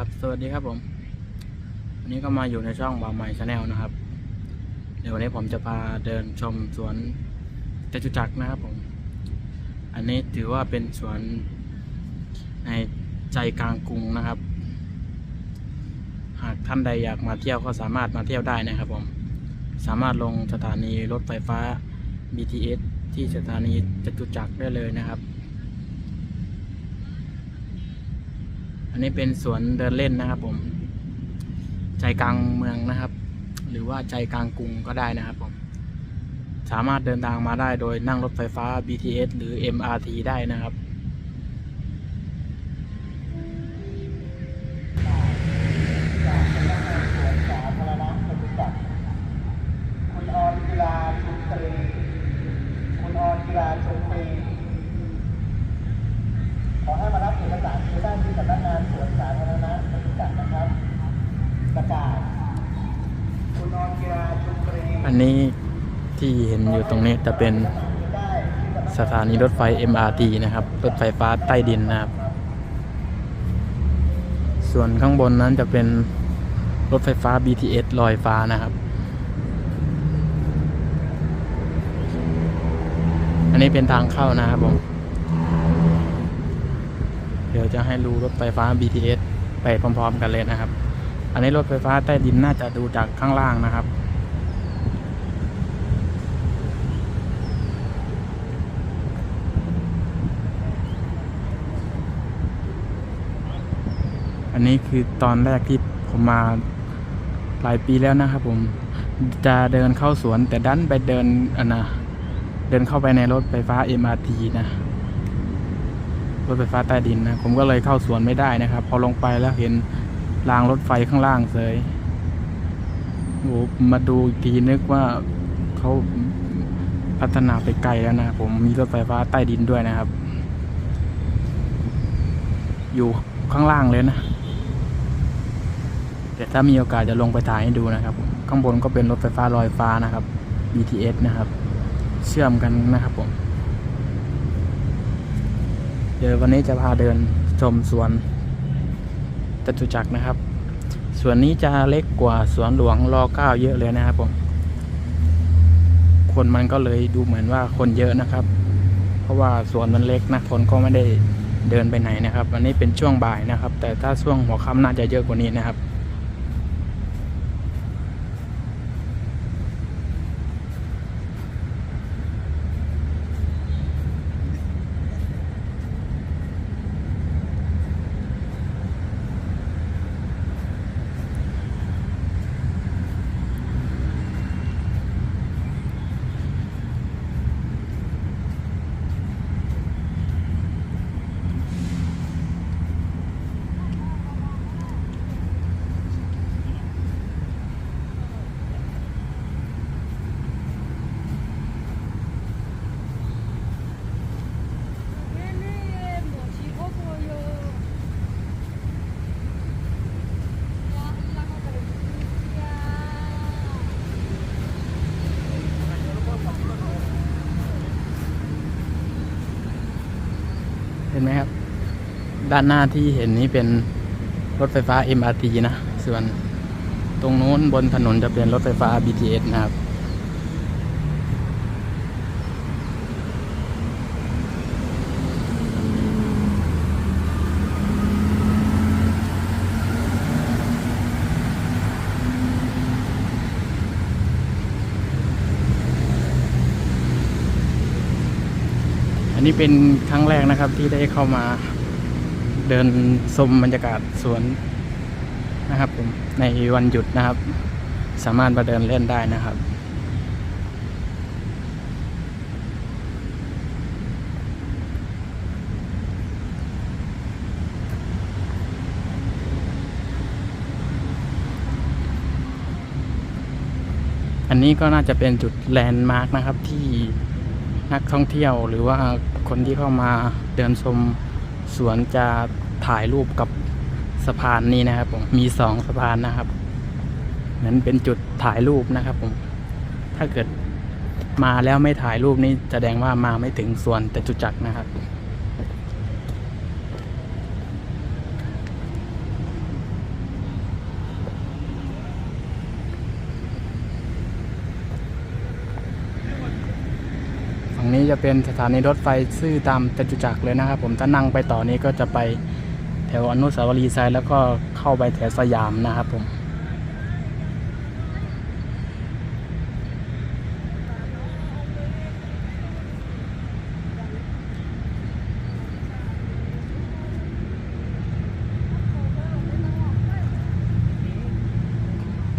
ครับสวัสดีครับผมวันนี้ก็มาอยู่ในช่องบาใหม่ชาแนลนะครับ เดี๋ยววันนี้ผมจะพาเดินชมสวนจตุจักรนะครับผม อันนี้ถือว่าเป็นสวนในใจกลางกรุงนะครับ หากท่านใดอยากมาเที่ยวก็สามารถมาเที่ยวได้นะครับผม สามารถลงสถานีรถไฟฟ้า BTS ที่สถานีจตุจักรได้เลยนะครับ อันนี้เป็นสวนเดินเล่นนะครับผม ใจกลางเมืองนะครับ หรือว่าใจกลางกรุงก็ได้นะครับผม สามารถเดินทางมาได้โดยนั่งรถไฟฟ้า BTS หรือ MRT ได้นะครับคุณออนกีฬาชุมตรีคุณออนกีฬาชมตรี ขอให้มารับเอกสารที่ได้ที่สำนักงานสวนสาธารณะจตุจักรนะครับ ประกาศคุณออนกีฬาชุมตรีอันนี้ที่เห็นอยู่ตรงนี้จะเป็นสถานีรถไฟ MRT นะครับ รถไฟฟ้าใต้ดินนะครับ ส่วนข้างบนนั้นจะเป็นรถไฟฟ้า BTS ลอยฟ้านะครับ อันนี้เป็นทางเข้านะครับผม ยวจะให้ดูรถไฟฟ้า BTS ไปพร้อมๆ กันเลยนะครับ อันนี้รถไฟฟ้าใต้ดินน่าจะดูจากข้างล่างนะครับอันนี้คือตอนแรกที่ผมมาหลายปีแล้วนะครับผมจะเดินเข้าสวนแต่ดันไปเดินอันนะเดินเข้าไปในรถไฟฟ้า MRT นะ รถไฟฟ้าใต้ดินนะผมก็เลยเข้าสวนไม่ได้นะครับ พอลงไปแล้วเห็นรางรถไฟข้างล่างเสยโอ้มาดูกทีนึกว่าเขาพัฒนาไปไกลแล้วนะผมมีรถไฟฟ้าใต้ดินด้วยนะครับ อยู่ข้างล่างเลยนะแต่ถ้ามีโอกาสจะลงไปถ่ายให้ดูนะครับ ข้างบนก็เป็นรถไฟฟ้าลอยฟ้านะครับ BTS นะครับ เชื่อมกันนะครับผม เดี๋ยววันนี้จะพาเดินชมสวนจตุจักรนะครับ สวนนี้จะเล็กกว่าสวนหลวงรอเก้าเยอะเลยนะครับผม คนมันก็เลยดูเหมือนว่าคนเยอะนะครับ เพราะว่าสวนมันเล็กนะคนก็ไม่ได้เดินไปไหนนะครับ วันนี้เป็นช่วงบ่ายนะครับ แต่ถ้าช่วงหัวค่ำน่าจะเยอะกว่านี้นะครับ ไหมครับ ด้านหน้าที่เห็นนี้เป็นรถไฟฟ้า MRT นะ ส่วนตรงนู้นบนถนนจะเป็นรถไฟฟ้า BTS นะครับ นี้เป็นครั้งแรกนะครับที่ได้เข้ามาเดินชมบรรยากาศสวนนะครับผมในวันหยุดนะครับ สามารถมาเดินเล่นได้นะครับอันนี้ก็น่าจะเป็นจุดแลนด์มาร์กนะครับที่ นักท่องเที่ยวหรือว่าคนที่เข้ามาเดินชมสวนจะถ่ายรูปกับสะพานนี้นะครับผมมีสองสะพานนะครับเหมือนเป็นจุดถ่ายรูปนะครับผมถ้าเกิดมาแล้วไม่ถ่ายรูปนี้แสดงว่ามาไม่ถึงสวนแต่จุจักนะครับ นี้จะเป็นสถานีรถไฟซื่อตามจตุจักรเลยนะครับ ผมถ้านั่งไปต่อนี้ก็จะไปแถวอนุสาวรีย์ไซแล้วก็เข้าไปแถวสยามนะครับผม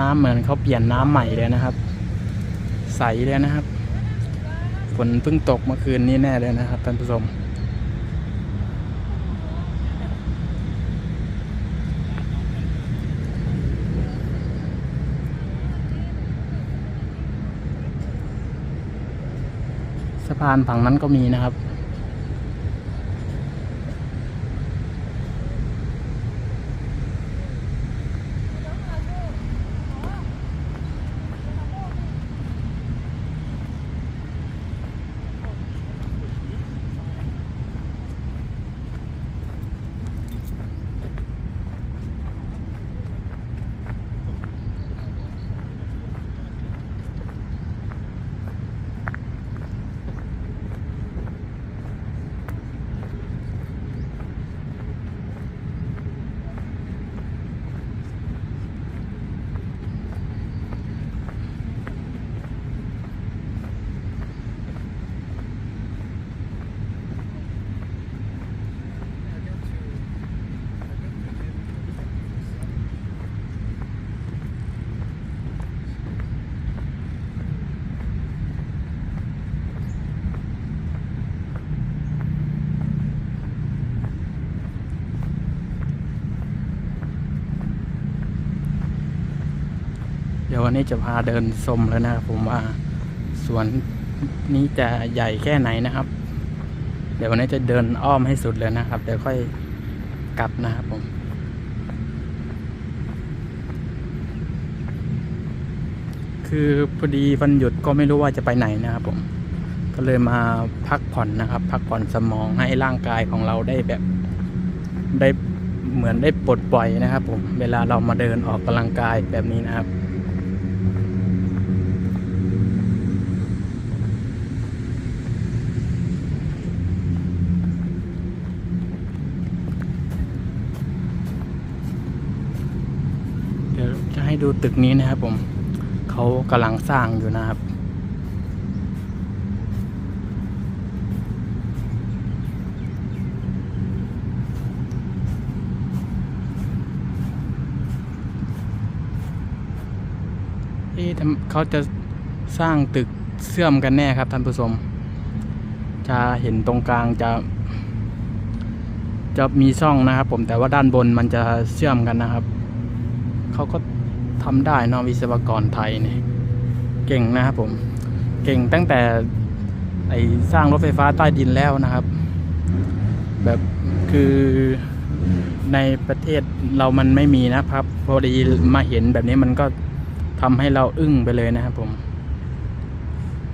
น้ำเหมือนเขาเปลี่ยนน้ำใหม่เลยนะครับ ใสเลยนะครับ ฝนเพิ่งตกเมื่อคืนนี้แน่เลยนะครับท่านผู้ชมสะพานฝั่งนั้นก็มีนะครับ วันนี้จะพาเดินชมแล้วนะครับผมว่าสวนนี้จะใหญ่แค่ไหนนะครับ เดี๋ยววันนี้จะเดินอ้อมให้สุดเลยนะครับ เดี๋ยวค่อยกลับนะครับผมคือพอดีวันหยุดก็ไม่รู้ว่าจะไปไหนนะครับผม ก็เลยมาพักผ่อนนะครับ พักผ่อนสมองให้ร่างกายของเราได้แบบได้เหมือนได้ปลดปล่อยนะครับผม เวลาเรามาเดินออกกำลังกายแบบนี้นะครับ เให้ดูตึกนี้นะครับผมเขากำลังสร้างอยู่นะครับเอ๊ะทำเขาจะสร้างตึกเสื่อมกันแน่ครับท่านผู้ชม จะเห็นตรงกลางจะ จะมีช่องนะครับผมแต่ว่าด้านบนมันจะเชื่อมกันนะครับ เขาก็ ทำได้นอะวิศวกรไทยเนี่ยเก่งนะครับผม เก่งตั้งแต่ไอสร้างรถไฟฟ้าใต้ดินแล้วนะครับ แบบคือในประเทศเรามันไม่มีนะครับ พอดีมาเห็นแบบนี้มันก็ทำให้เราอึ้งไปเลยนะครับผม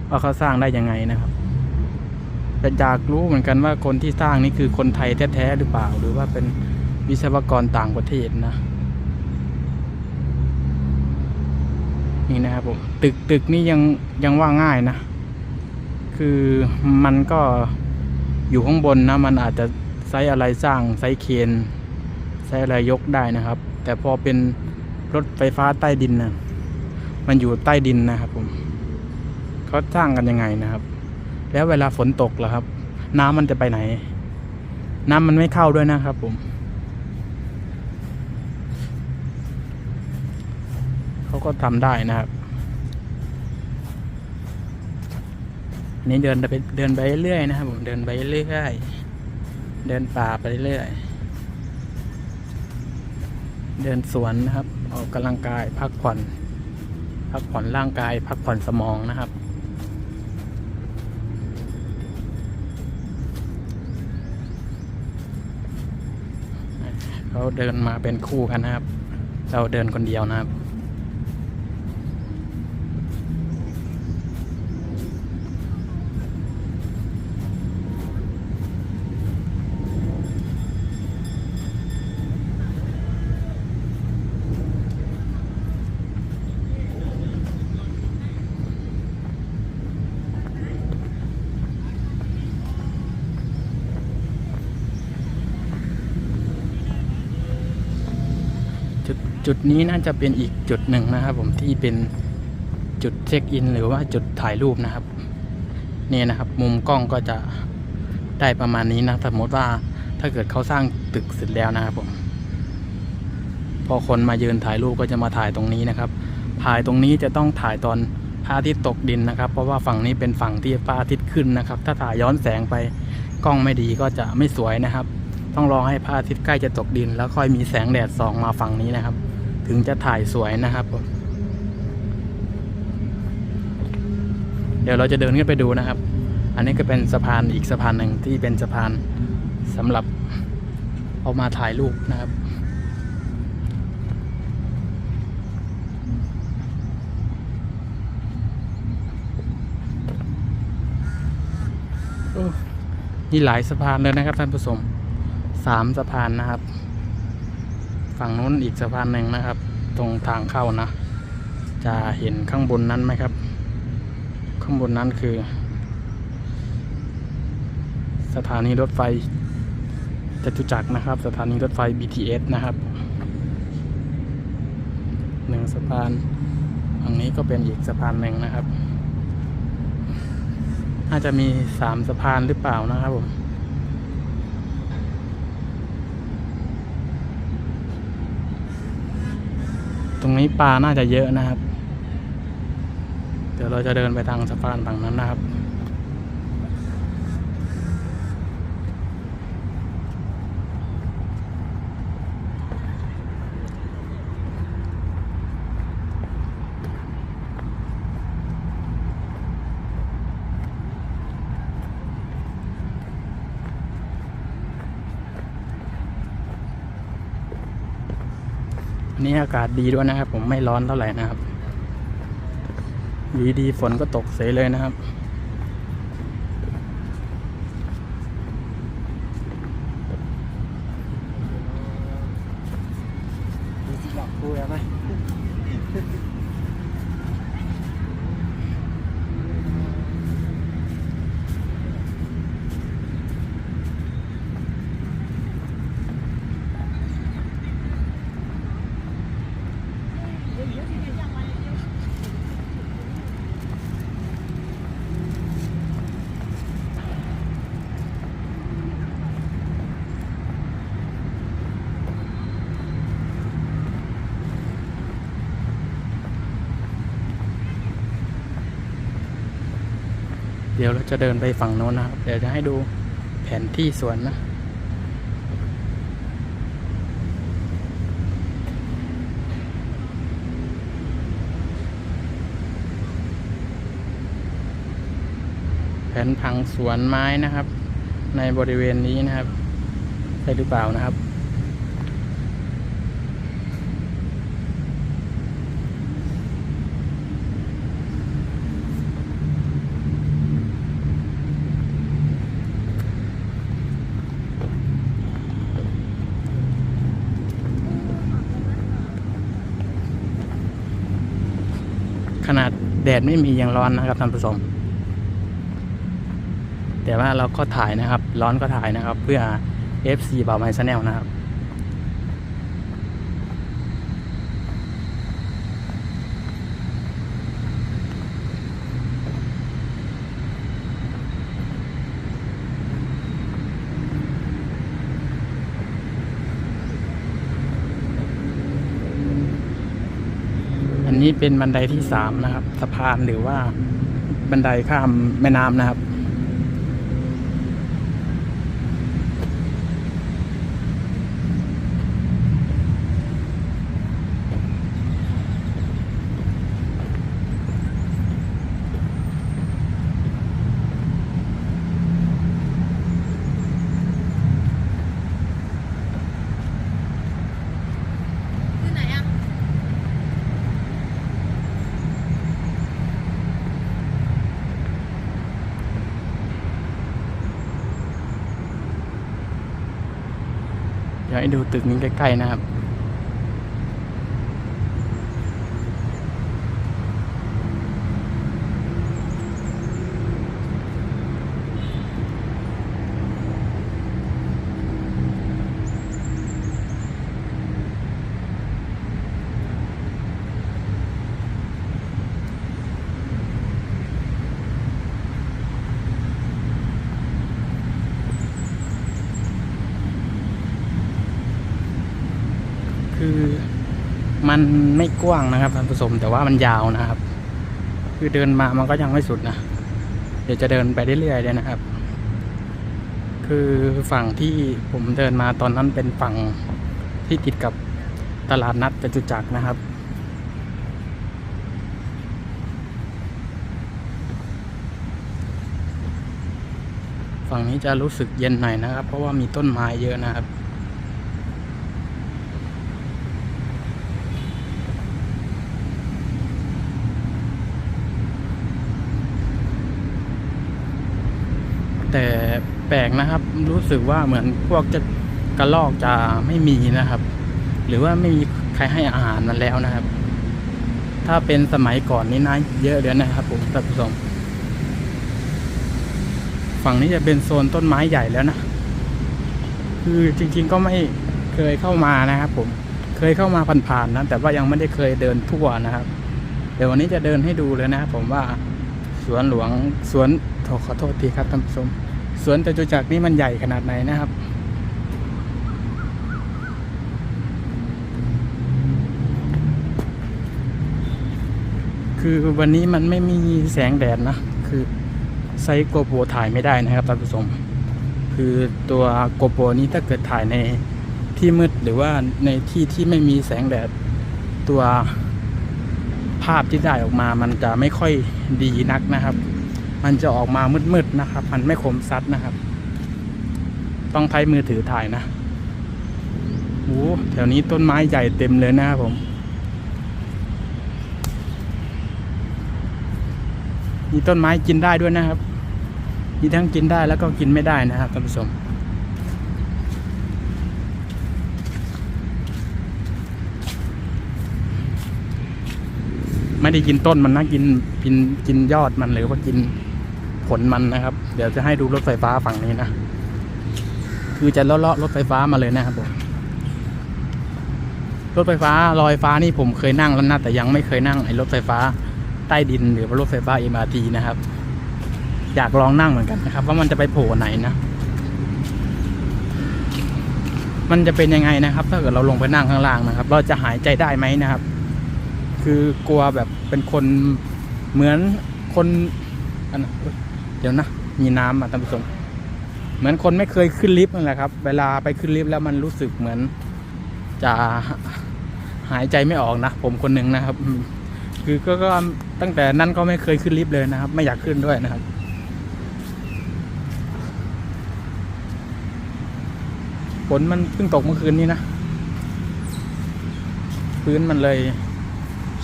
ว่าเขาสร้างได้ยังไงนะครับแต่อยากรู้เหมือนกันว่าคนที่สร้างนี่คือคนไทยแท้ๆหรือเปล่า หรือว่าเป็นวิศวกรต่างประเทศนะ นี่นะครับผมตึกตึกนี่ยังยังว่าง่ายนะ คือมันก็อยู่ข้างบนนะ มันอาจจะไซอะไรสร้างไซเคนไซอะไรยกได้นะครับ แต่พอเป็นรถไฟฟ้าใต้ดินนะมันอยู่ใต้ดินนะครับผมเขาสร้างกันยังไงนะครับ แล้วเวลาฝนตกล่ะครับ น้ำมันจะไปไหน น้ำมันไม่เข้าด้วยนะครับผม เขา ก็ทำได้นะครับนี้เดินไปเดินไปเรื่อยนะครับผมเดินไปเรื่อยเดินป่าไปเรื่อยเดินสวนนะครับ ออกกำลังกายพักผ่อน พักผ่อนร่างกาย พักผ่อนสมองนะครับ เขาเดินมาเป็นคู่กันนะครับ เราเดินคนเดียวนะครับ จุดนี้น่าจะเป็นอีกจุดหนึ่งนะครับ ผมที่เป็นจุดเช็คอิน หรือว่าจุดถ่ายรูปนะครับนี่นะครับ มุมกล้องก็จะได้ประมาณนี้นะสมมติว่าถ้าเกิดเขาสร้างตึกเสร็จแล้วนะครับผมพอคนมายืนถ่ายรูปก็จะมาถ่ายตรงนี้นะครับ ถ่ายตรงนี้จะต้องถ่ายตอนพระอาทิตย์ตกดินนะครับ เพราะว่าฝั่งนี้เป็นฝั่งที่พระอาทิตย์ขึ้นนะครับ ถ้าถ่ายย้อนแสงไปกล้องไม่ดีก็จะไม่สวยนะครับ ต้องรอให้พระอาทิตย์ใกล้จะตกดิน แล้วค่อยมีแสงแดดส่องมาฝั่งนี้นะครับ ถึงจะถ่ายสวยนะครับผมเดี๋ยวเราจะเดินขึ้นไปดูนะครับ อันนี้ก็เป็นสะพานอีกสะพานหนึ่งที่เป็นสะพานสำหรับเอามาถ่ายรูปนะครับ นี่หลายสะพานเลยนะครับท่านผู้ชมสามสะพานนะครับ ฝั่งนู้นอีกสะพานหนึ่งนะครับ ตรงทางเข้านะ จะเห็นข้างบนนั้นไหมครับ ข้างบนนั้นคือ สถานีรถไฟจตุจักรนะครับ สถานีรถไฟ BTS นะครับหนึ่งสะพานฝั่งนี้ก็เป็นอีกสะพานหนึ่งนะครับ น่าจะมีสามสะพานหรือเปล่านะครับผม ตรงนี้ปลาน่าจะเยอะนะครับ เดี๋ยวเราจะเดินไปทางสะพานฝั่งนั้นนะครับ วั นี่อากาศดีด้วยนะครับ ผมไม่ร้อนเท่าไหร่นะครับอยู่ดีฝนก็ตกเสยเลยนะครับ หลอกคุยไหม เดี๋ยวเราจะเดินไปฝั่งโน้นนะครับ เดี๋ยวจะให้ดูแผนที่สวนนะแผนผังสวนไม้นะครับ ในบริเวณนี้นะครับใช่หรือเปล่านะครับ ขนาด แดดไม่มียังร้อนนะครับท่านผู้ชมแต่ว่าเราก็ถ่ายนะครับ ร้อนก็ถ่ายนะครับ เพื่อ FC เบาไม้ชาแนลนะครับ นนี้เป็นบันไดที่สามนะครับ สะพานหรือว่าบันไดข้ามแม่น้ำนะครับ เดี๋ยวให้ดูตึกนี้ใกล้ๆนะครับ อ คือมันไม่ กว้างนะครับท่านผู้ชมแต่ว่ามันยาวนะครับ คือเดินมามันก็ยังไม่สุดนะเดี๋ยวจะเดินไปเรื่อยๆเลยนะครับ คือฝั่งที่ผมเดินมาตอนนั้นเป็นฝั่งที่ติดกับตลาดนัดจตุจักรนะครับฝั่งนี้จะรู้สึกเย็นหน่อยนะครับ เพราะว่ามีต้นไม้เยอะนะครับ แต่แป ลกนะครับ รู้สึกว่าเหมือนพวกจะกระลอกจะไม่มีนะครับ หรือว่าไม่มีใครให้อาหารมันแล้วนะครับ ถ้าเป็นสมัยก่อนนี่นะเยอะเลยนะครับผมท่านผู้ชมฝั่งนี้จะเป็นโซนต้นไม้ใหญ่แล้วนะคือจริง ๆก็ไม่เคยเข้ามานะครับ ผมเคยเข้ามาผ่านๆนะแต่ว่ายังไม่ได้เคยเดินทั่วนะครับ เดี๋ยววันนี้จะเดินให้ดูเลยนะครับผมว่าสวนหลวงสวนขอโทษทีครับท่านผู้ชม สวนจตุจักรนี่มันใหญ่ขนาดไหนนะครับ คือวันนี้มันไม่มีแสงแดดนะ คือไซส์โกโปรถ่ายไม่ได้นะครับท่านผู้ชมคือตัวโกโปรนี้ถ้าเกิดถ่ายในที่มืดหรือว่าในที่ที่ไม่มีแสงแดดตัวภาพที่ได้ออกมามันจะไม่ค่อยดีนักนะครับ มันจะออกมามืดๆนะครับ มันไม่คมซัดนะครับ ต้องใช้มือถือถ่ายนะโอ้แถวนี้ต้นไม้ใหญ่เต็มเลยนะครับผม มีต้นไม้กินได้ด้วยนะครับ มีทั้งกินได้แล้วก็กินไม่ได้นะครับท่านผู้ชมไม่ได้กินต้นมันนะกินกินกินยอดมันหรือว่ากิน ผลมันนะครับ เดี๋ยวจะให้ดูรถไฟฟ้าฝั่งนี้นะ คือจะเลาะรถไฟฟ้ามาเลยนะครับผมรถไฟฟ้าลอยฟ้านี่ผมเคยนั่งแล้วนะแต่ยังไม่เคยนั่งไอ้รถไฟฟ้าใต้ดินหรือว่ารถไฟฟ้า MRT นะครับ อยากลองนั่งเหมือนกันนะครับ ว่ามันจะไปโผล่ไหนนะ มันจะเป็นยังไงนะครับ ถ้าเกิดเราลงไปนั่งข้างล่างนะครับ เราจะหายใจได้ไหมนะครับ คือกลัวแบบเป็นคนเหมือนคนอันนะ ดี๋ยวนะ มีน้ำอะท่านผู้ชมเหมือนคนไม่เคยขึ้นลิฟต์นั่นแหละครับ เวลาไปขึ้นลิฟต์แล้วมันรู้สึกเหมือน จะหายใจไม่ออกนะ ผมคนหนึ่งนะครับ คือก็ก็ตั้งแต่นั้นก็ไม่เคยขึ้นลิฟต์เลยนะครับ ไม่อยากขึ้นด้วยนะครับฝนมันเพิ่งตกเมื่อคืนนี้นะ พื้นมันเลย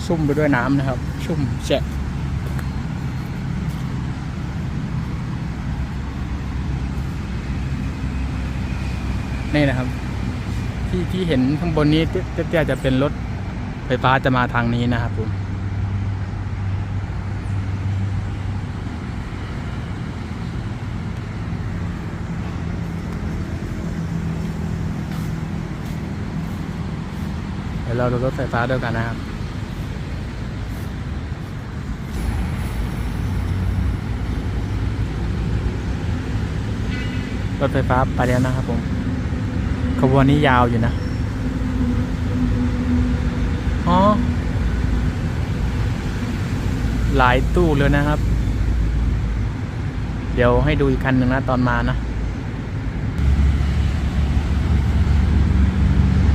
ชุ่มไปด้วยน้ำนะครับ ชุ่มแฉะ นี่นะครับ ที่ที่เห็นข้างบนนี้เตี้ยๆจะเป็นรถไฟฟ้าจะมาทางนี้นะครับผมเดี๋ยวเราดูรถไฟฟ้าด้วยกันนะครับ รถไฟฟ้าไปแล้วนะครับผม ขบวนนี้ยาวอยู่นะ อ๋อ หลายตู้เลยนะครับ เดี๋ยวให้ดูอีกคันหนึ่งนะตอนมานะ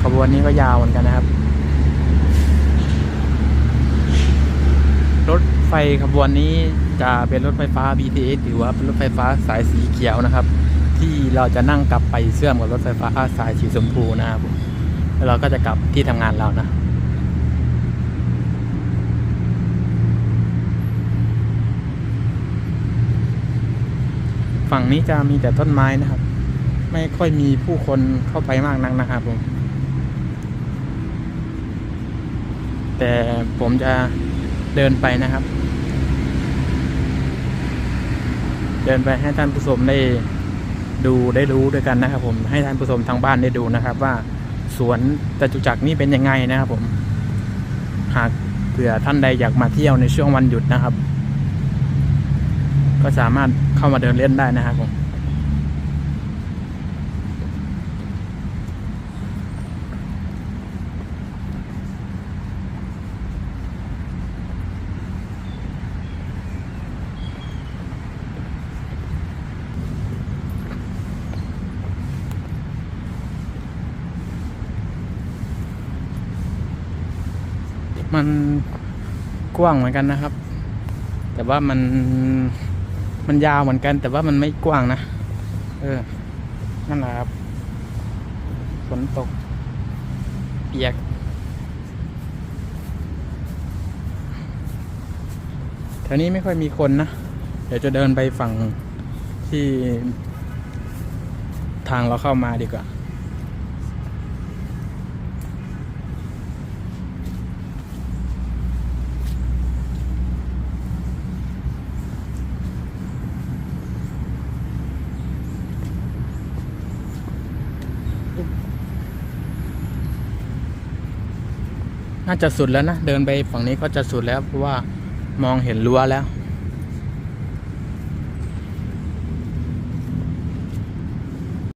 ขบวนนี้ก็ยาวเหมือนกันนะครับ รถไฟขบวนนี้จะเป็นรถไฟฟ้า BTS หรือว่าเป็นรถไฟฟ้าสายสีเขียวนะครับ ที่เราจะนั่งกลับไปเชื่อมกับรถไฟฟ้าสายสีชมพูนะครับผมแล้วเราก็จะกลับที่ทำงานเรานะฝั่งนี้จะมีแต่ต้นไม้นะครับ ไม่ค่อยมีผู้คนเข้าไปมากนักนะครับผมแต่ผมจะเดินไปนะครับ เดินไปให้ท่านผู้ชมได้ ดูได้รู้ด้วยกันนะครับผมให้ท่านผู้ชมทางบ้านได้ดูนะครับ ว่าสวนจตุจักรนี่เป็นยังไงนะครับผมหากเผื่อท่านใดอยากมาเที่ยวในช่วงวันหยุดนะครับ ก็สามารถเข้ามาเดินเล่นได้นะครับผม มันกว้างเหมือนกันนะครับ แต่ว่ามันมันยาวเหมือนกัน แต่ว่ามันไม่กว้างนะ เออ นั่นแหละครับฝนตก เปียก แถวนี้ไม่ค่อยมีคนนะ เดี๋ยวจะเดินไปฝั่งที่ทางเราเข้ามาดีกว่า น่าจะสุดแล้วนะ เดินไปฝั่งนี้ก็จะสุดแล้วเพราะว่ามองเห็นรั้วแล้ว